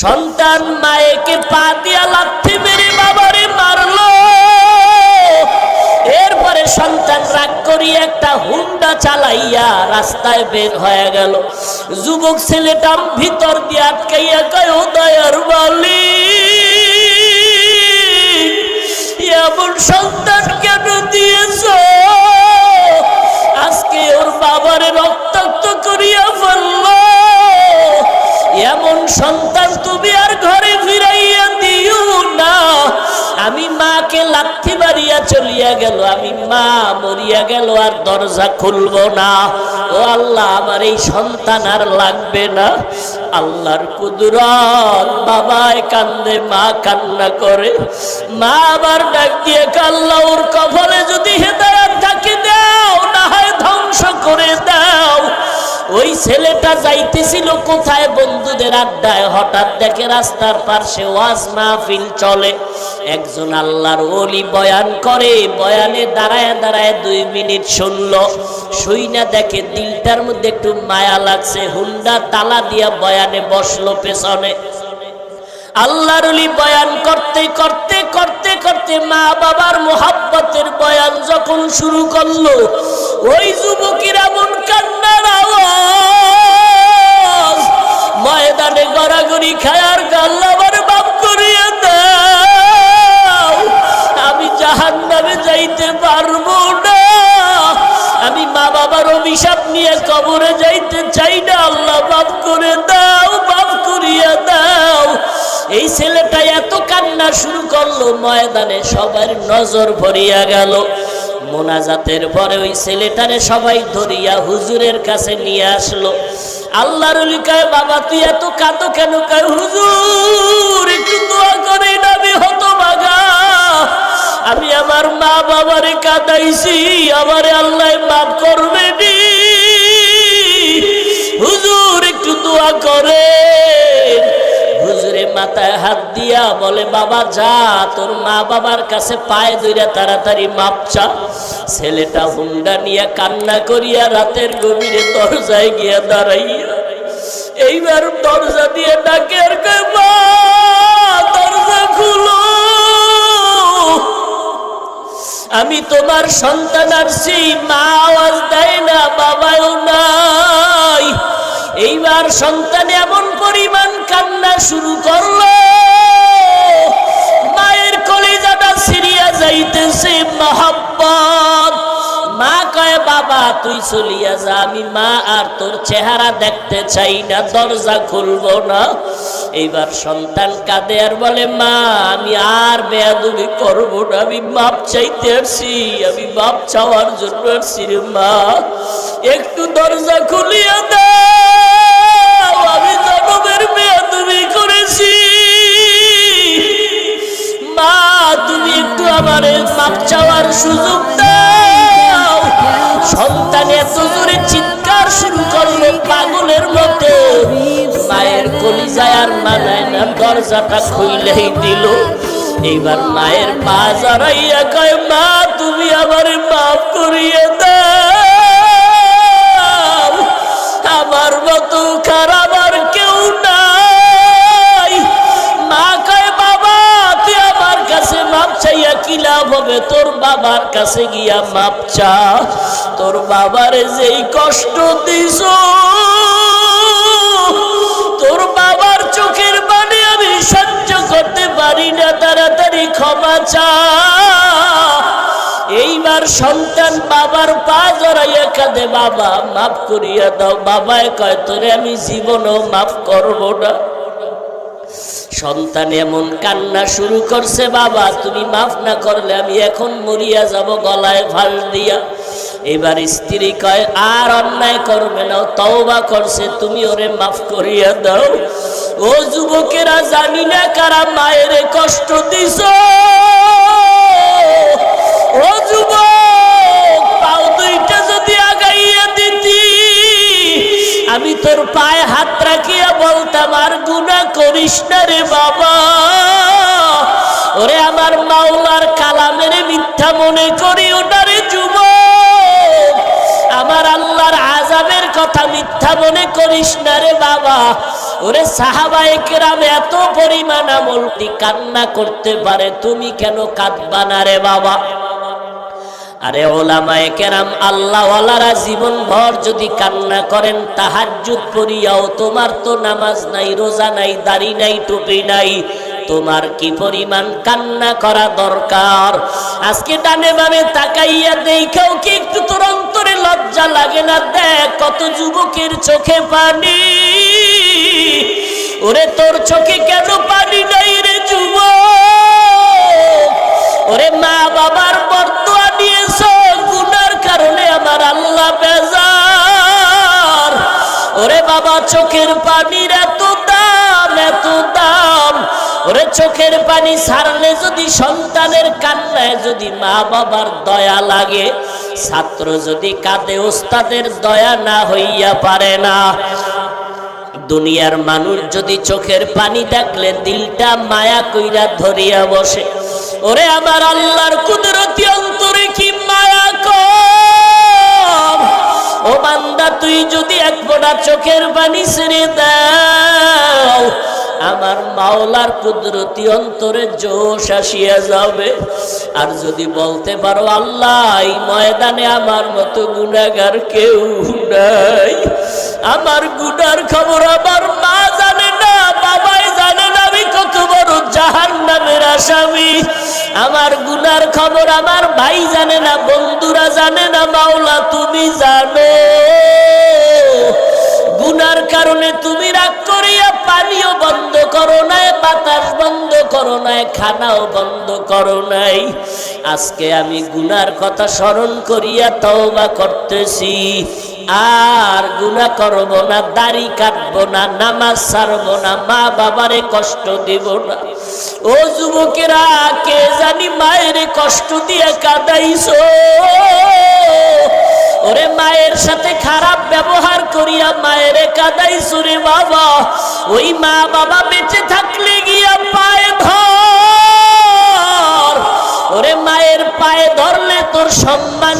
সন্তান মায়েকে পা দিয়া লাথি মেরে বাবারে মারলো। এরপরে সন্তান রাগ করিয়া একটা হুন্ডা চালাইয়া রাস্তায় বের হয়ে গেল। যুবক ছেলেটা ভিতর দিয়ে আটকাইয়া কয়, ও দয়ার বালি এমন সন্তান কেন দিয়েছ? আজকে ওর বাবারে রক্তাক্ত করিয়া ফেলল। এমন সন্তান তুমি আর ঘরে ফিরাইয়া দিও না। আমি মাকে লাথি মারিয়া চলিয়া গেল, আমি মা মরিয়া গেল আর দরজা খুলব না। ও আল্লাহ, আমার এই সন্তান আর লাগবে না। আল্লাহর কুদরত বাবায় কান্দে, মা কান্না করে। মা আবার ডাক দিয়ে কাল্লা ওর কপালে যদি হেদায়াত থাকে, দাও, না হয় ধ্বংস করে দাও। ওই ছেলেটা যাইতেছিল কোথায় বন্ধুদের আড্ডায়? হঠাৎ দেখে রাস্তার পাশে ওয়াজ মাহফিল চলে। একজন আল্লাহর ওলি বয়ান করে, বয়ানে দাঁড়ায় দাঁড়ায় দুই মিনিট শুনল। শুই না দেখে দিলটার মধ্যে একটু মায়া লাগছে, হুন্ডা তালা দিয়া বয়ানে বসল পেছনে। আল্লাহর বয়ান করতে করতে করতে করতে মা বাবার মোহাব্বতের বয়ান যখন শুরু করল, ওই যুবকের আমি মা বাবার অভিশাপ নিয়ে কবরে যাইতে চাই না। আল্লাহ বাপ করে দাও বাপ করিয়া দাও। এই ছেলেটা এত কান্না শুরু করল, ময়দানে সবার নজর ভরিয়া গেল। মোনাজাতের পরে ওই ছেলেটারে সবাই ধরিয়া হুজুরের কাছে নিয়ে আসলো। আল্লাহর কয়, বাবা, তুই এত কাঁদো কেন? কয়, হুজুর, একটু দোয়া করে নামি হতো বাগা। আমি আমার মা বাবারে কাঁদাইছি, আমারে আল্লাহ মাথায় হাত দিয়া বলে, বাবা, যা, তোর মা বাবার কাছে পায়ে ধইরা তাড়াতাড়ি মাপ চা। ছেলেটা হুন্ডা নিয়ে কান্না করিয়া রাতের গভীরে দরজায় গিয়া দাঁড়াইয়া এইবার দরজা দিয়ে ডাকে আর দরজা খুলো। আমি তোমার সন্তান আসছি মা আওয়াজ দেয় না, বাবাও নাই। এইবার সন্তান এমন পরিমাণ কান্না শুরু করল। মায়ের কলিজাটা সিরিয়া যাইতেছে, মহাব্বত। মা কয়, বাবা, তুই চলিয়া যা, আমি মা আর তোর চেহারা দেখতে চাই না, দরজা খুলবো না। এইবার সন্তান কাঁদে আর বলে, মা, আমি আর বেয়াদুবি করব না, আমি মাপ চাইতে আসছি, আমি মাপ চাওয়ার জন্য আসছি মা। একটু দরজা খুলিয়া জনমের বেয়াদুবি করেছি। মা, তুমি একটু আমার মাপ চাওয়ার সুযোগ দাও। সন্তান এত জোরে চিৎকার শুরু করল পাগলের মতো। মায়ের কলিজায় আর মানায় না, দরজাটা খুইলেই দিল। এইবার মায়ের পা জড়াইয়া কয়, মা, তুমি আমার মাফ করিয়ে দাও। আমার মতো খারাপ আর কেউ লাভ হবে তোর বাবার কাছে গিয়া মাপ চা তোর বাবার যেই কষ্ট দিস তোর বাবার চোখের পানি আমি সহ্য করতে পারি না, তাড়াতাড়ি ক্ষমা চা এইবার সন্তান বাবার পা জড়াইয়া কাঁদে, বাবা মাফ করিয়া দাও। বাবায় কয়, তোরে আমি জীবনও মাফ করব না। সন্তান এমন কান্না শুরু করছে, বাবা, তুমি মাফ না করলে আমি এখন মরিয়া যাব গলায় ভালো দিয়া। এবার স্ত্রী কয়, আর অন্যায় করবে না, তওবা করছে, তুমি ওরে মাফ করিয়া দাও। ও যুবকেরা, জানি না কারা মায়ের কষ্ট দিছ। ও যুবক আমি তোর পায়ে হাত রাখিয়া বলতাম, আর গুণা করিস না রে বাবা। ওরে আমার মাওলার কালামের মিথ্যা মনে করি ওটারে যুব আমার আল্লাহর আজাবের কথা মিথ্যা মনে করিস না রে বাবা। ওরে সাহাবায়ে কেরাম এত পরিমাণ আমল দি কান্না করতে পারে, তুমি কেন কাঁদবা না রে বাবা? আরে ওলামায়ে কেরাম, আল্লাহওয়ালারা জীবন ভর যদি কান্না করেন তাহার তাহাজ্জুদ করিয়াও তোমার তো নামাজ নাই, রোজা নাই, দাড়ি নাই, টুপি নাই। তোমার কি পরিমাণ কান্না করা দরকার? আজকে ডানে বামে তাকাইয়া দেখাও কি একটু তোর অন্তরে লজ্জা লাগে না? দেখ কত যুবকের চোখে পানি। ওরে তোর চোখে কেন পানি নাই রে যুবক? ওরে মা বাবার বর্তোয়া গুনার কারণে আমার আল্লাহ বেজার। ওরে বাবা, চোখের পানির এত দাম এত দাম। ওরে চোখের পানি যদি সন্তানের কান্নায় যদি মা বাবার দয়া লাগে, ছাত্র যদি কাঁদে, ওস্তাদের দয়া না হইয়া পারে না। দুনিয়ার মানুষ যদি চোখের পানি দেখলে, দিলটা মায়া কইরা ধরিয়া বসে, ওরে আমার আল্লাহর কুদরতি তুই যদি এক চোখের দাও, আমার মাওলার কুদরতি অন্তরে জোশ আসিয়া যাবে। আর যদি বলতে পারো, আল্লাহ, এই ময়দানে আমার মতো গুণাগার কেউ নাই। আমার গুনার খবর আমার মা জানে না, বাবাই জানে আমার গুনার খবর আমার ভাই জানে না, বন্ধুরা জানে না, মাওলা তুমি জানো। গুনার কারণে তুমি রাগ করিয়া পানিও বন্ধ করো নাই, বাতাস বন্ধ করো নাই, খানাও বন্ধ করো নাই। আজকে আমি গুনার কথা স্মরণ করিয়া তওবা করতেছি। আর গুনা করব না, দাড়ি কাটবো না, নামাজ ছাড়বো না, মা বাবারে কষ্ট দিব না। ও যুবকেরা, কে জানি মায়ের কষ্ট দিয়ে কাদাইছো? ওরে মায়ের সাথে খারাপ ব্যবহার করিয়া মায়ের কাদাই সুরে বাবা। ওই মা বাবা বেঁচে থাকলে গিয়া পায়ে ধর। ওরে মায়ের পায়ে ধরলে তোর সম্মান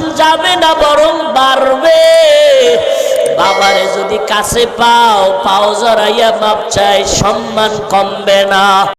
বাবারে যদি কাছে পাও পাও জড়াইয়া মাপ চাই সম্মান কমবে না।